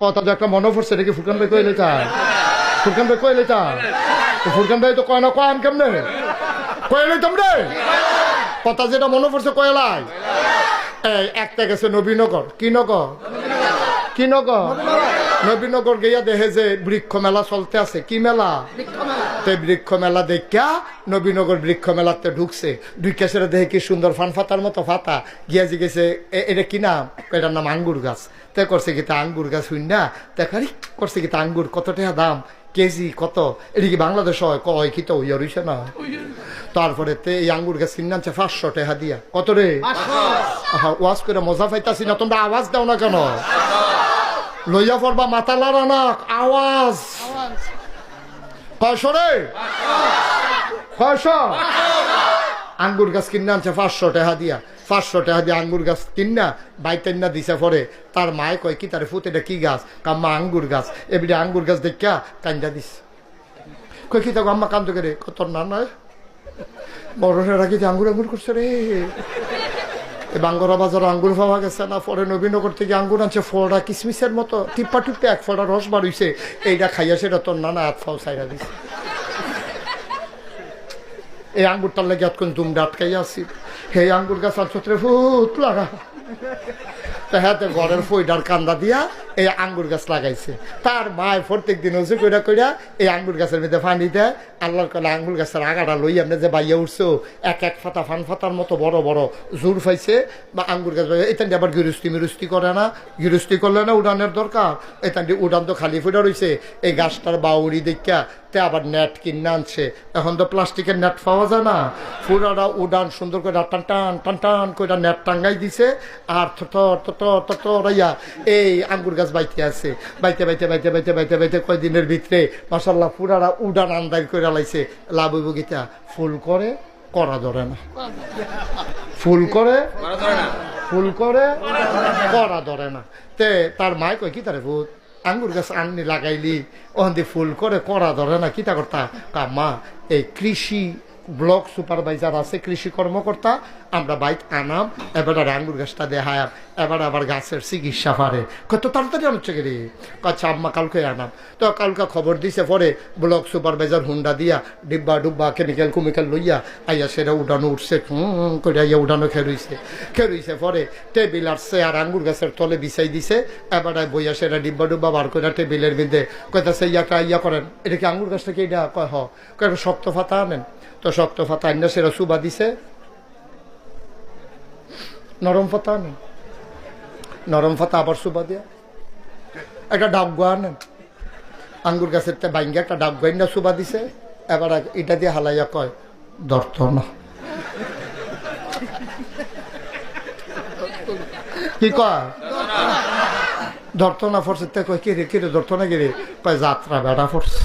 কথা তো একটা মনে পড়ছে এটা কি ফুরকান ভাই কইলে চায় ফুরকান ভাই কইলে চায় তো ফুরকান ভাই তো কয় না, কয় আম কেমনে? কইলে তোমরে? কথা যেটা মনে পড়ছে কয়েলাই এই, একটা গেছে নবীনগর। কি নগর? কি নগর? নবীনগর গিয়া দেখে যে বৃক্ষ মেলা চলতে আছে কি মেলা? তে বৃক্ষ মেলা দেখা নবীনগর বৃক্ষ মেলাতে ঢুকছে। ঢুকে সেটা দেখে কি সুন্দর ফান ফাতার মতো ফাতা। গিয়া "এ- এটা কি নাম? এটার নাম আঙ্গুর গাছ। তে করছে কি তা আঙ্গুর গাছ হইন না? দেখারি করছে কি তা আঙ্গুর? কত টাকা দাম? কেজি কত? এটা কি বাংলাদেশ হয়? কয় কি তো ইয়া রইছে না। তারপরে তে এই আঙ্গুর গাছ কিনে আনছে পাঁচশো টাকা দিয়া। কত রে? ওয়াজ করে মজা পাইতাছি না তোমরা আওয়াজ দাও না কেন? লইয়া পড়বা মাথা না আওয়াজ। কয়শো রে কয়শো আঙ্গুর গাছ কিনে আনছে পাঁচশো টাকা দিয়া। পাঁচশো টাকা দিয়ে আঙ্গুর গাছ কিনা বাইতেন না দিছে পরে। তার মায় কয় কি তার এটা কি গাছ? কাম্মা আঙ্গুর গাছ। এবিডে আঙ্গুর গাছ দেখা কান্দা দিস কই কি তো আম্মা কান্দ করে? কত না নয় বড়রা রাখি আঙ্গুর আঙ্গুর করছে রে? বাঙ্গরা বাজার আঙ্গুর পাওয়া গেছে না পরে নবীনগর থেকে আঙ্গুর আনছে, ফলটা কিসমিসের মতো। টিপ্পা টিপ্পে এক ফলটা রস বার হইছে এইটা খাইয়া সেটা তোর নানা হাত ফাও সাইরা দিছে। এই আঙ্গুরটার লেগে এতক্ষণ দুম ডাটকাই আসি হে আঙ্গুর গাছ আর ছত্রে ফুত লাগা তা হাতে ঘরের ফইডার কান্দা দিয়া এই আঙ্গুর গাছ লাগাইছে তার মায় প্রত্যেক দিন উঁচু কইরা কইরা এই আঙ্গুর গাছের মধ্যে পানি দেয় আল্লাহর কলে আঙ্গুর গাছের আগাটা লই আপনি যে বাইয়া উঠছো এক এক ফাতা ফান ফাতার মতো বড় বড় জোর পাইছে বা আঙ্গুর গাছ এটা আবার গিরস্তি মিরস্তি করে না গিরস্তি করলে না উড়ানের দরকার এটা উড়ান তো খালি ফুটা রইছে এই গাছটার বাউরি দেখা তে আবার নেট কিনে আনছে এখন তো প্লাস্টিকের নেট পাওয়া যায় না ফুরাটা উড়ান সুন্দর করে টান টান টান টান করে নেট টাঙ্গাই দিছে আর থর এই আঙ্গুর গাছ বাইতে আছে। বাইতে বাইতে বাইতে বাইতে বাইতে বাইতে কয়দিনের ভিতরে? মাসাল্লাহ ফুরারা উড়ান আন্দাজ করে লাইছে। লাভ গীতা ফুল করে করা ধরে না। ফুল করে ফুল করে করা ধরে না। তে তার মায় কয় কি তারে ভূত? আঙ্গুর গাছ আননি লাগাইলি। ওখান ফুল করে করা ধরে না। কিতা করতা? কামা এই কৃষি ব্লক সুপারভাইজার আছে, কৃষি কর্মকর্তা। আমরা বাইক আনাম, এবার আঙ্গুর গাছটা দেখায়াম, এবার আবার গাছের চিকিৎসা পারে। কত তাড়াতাড়ি আনছে রে? আচ্ছা আম্মা কালকে আনাম। তো কালকে খবর দিছে পরে ব্লক সুপারভাইজার হুন্ডা দিয়া ডিব্বা ডুব্বা কেমিক্যাল কুমিক্যাল লইয়া আইয়া সেটা উডানো উঠছে হুম করে আইয়া উডানো খেরুইছে। খেরুইছে পরে টেবিল আসছে আর আঙ্গুর গাছের তলে বিছাই দিছে, এবার বইয়া সেটা ডিব্বা ডুব্বা বার করে টেবিলের মধ্যে কইতাছে, ইয়াটা ইয়া করেন। এটা কি আঙ্গুর গাছটা কি এটা? কয় হ। শক্ত ফাতা আনেন? তো শক্ত ফাতা আন্য সেটা সুবা দিছে। নরম ফাতা আনেন। নরম ফাতা আবার সুবা দিয়া। একটা ডাবগা আনেন। আঙ্গুর গাছের বাইঙ্গে একটা ডাবগা না সুবা দিছে। এবার এটা দিয়ে হালাইয়া কয় দর্ত না। কি কয়? ধরতো না ফরছে। তে কয় কিরে কিরে ধরতো না কিরে কয়, যাত্রা বেড়া ফরছে।